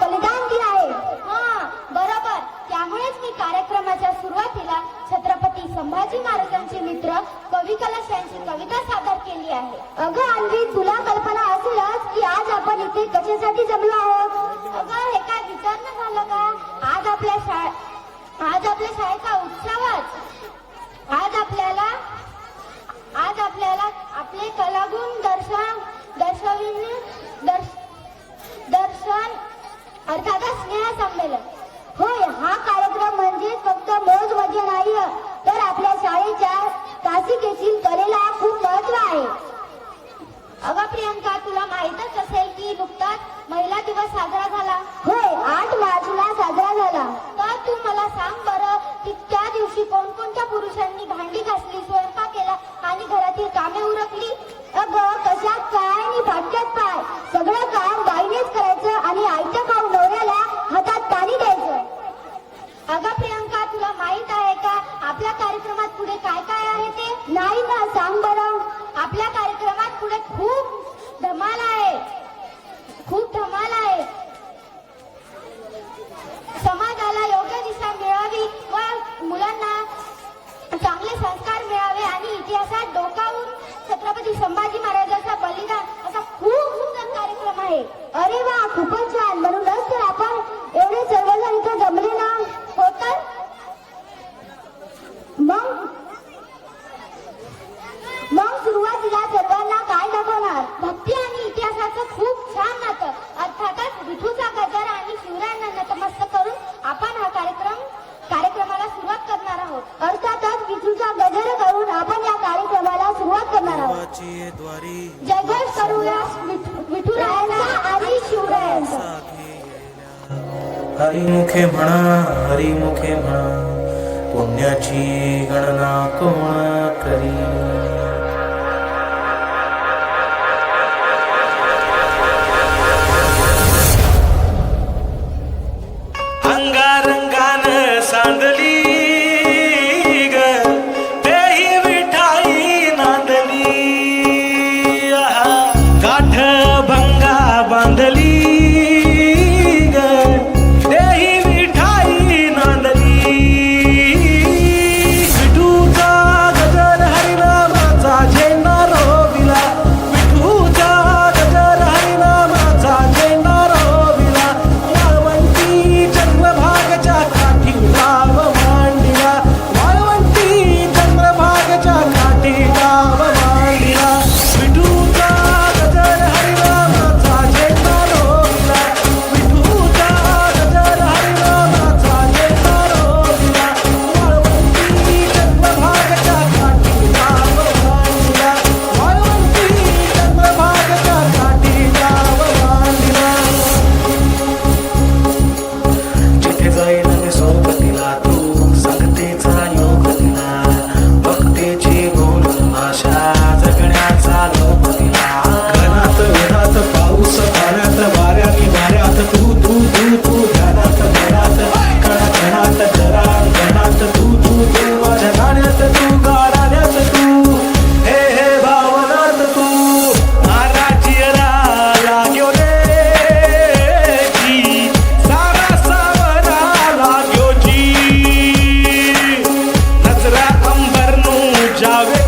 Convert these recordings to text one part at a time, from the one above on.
बलिदान आहे. हा बरोबर. त्यामुळेच मी कार्यक्रमाच्या सुरुवातीला छत्रपती संभाजी महाराजांचे मित्र यांची कविता सादर केली आहे. अगं अन्वी तुला कल्पना असेलच की आज आपण इथे कशासाठी जमलो आहोत? अर्थातच स्नेह संमेलन. छत्रपती संभाजी महाराजांचा बलिदान असा खूप सुंदर कार्यक्रम आहे. अरे वा खूपच छान. म्हणून हरी मुखे हरिमुखे म्हणा हरिमुखे म्हणा पुण्याची गणना कोण करी যাবে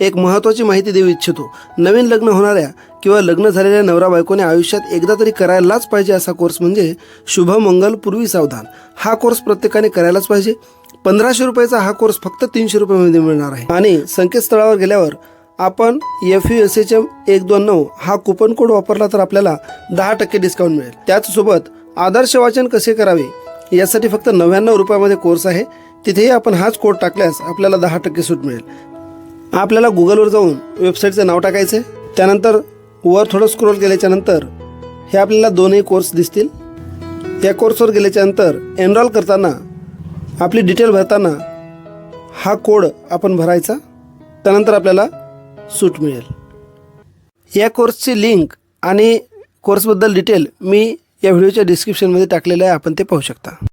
एक महत्वाची माहिती देऊ इच्छितो. नवीन लग्न होणाऱ्या किंवा लग्न झालेल्या नवरा बायकोने आयुष्यात एकदा तरी करायलाच पाहिजे असा कोर्स म्हणजे शुभ मंगल पूर्वी सावधान. हा कोर्स प्रत्येकाने करायलाच पाहिजे. पंधराशे रुपयाचा हा कोर्स फक्त तीनशे रुपयामध्ये मिळणार आहे. आणि संकेतस्थळावर गेल्यावर आपण F U S H M एक दोन नऊ हा कुपन कोड वापरला तर आपल्याला दहा टक्के डिस्काउंट मिळेल. त्याचसोबत आदर्श वाचन कसे करावे? यासाठी फक्त नव्याण्णव रुपयामध्ये कोर्स आहे. तिथेही आपण हाच कोड टाकल्यास आपल्याला दहा टक्के सूट मिळेल. आपल्याला गुगलवर जाऊन वेबसाईटचं नाव टाकायचं आहे त्यानंतर वर थोडं स्क्रोल केल्याच्यानंतर हे आपल्याला दोनही कोर्स दिसतील. या कोर्सवर गेल्याच्यानंतर एनरॉल करताना आपली डिटेल भरताना हा कोड आपण भरायचा. त्यानंतर आपल्याला सूट मिळेल. या कोर्सची लिंक आणि कोर्सबद्दल डिटेल मी या व्हिडिओच्या डिस्क्रिप्शनमध्ये टाकलेलं आहे. आपण ते पाहू शकता.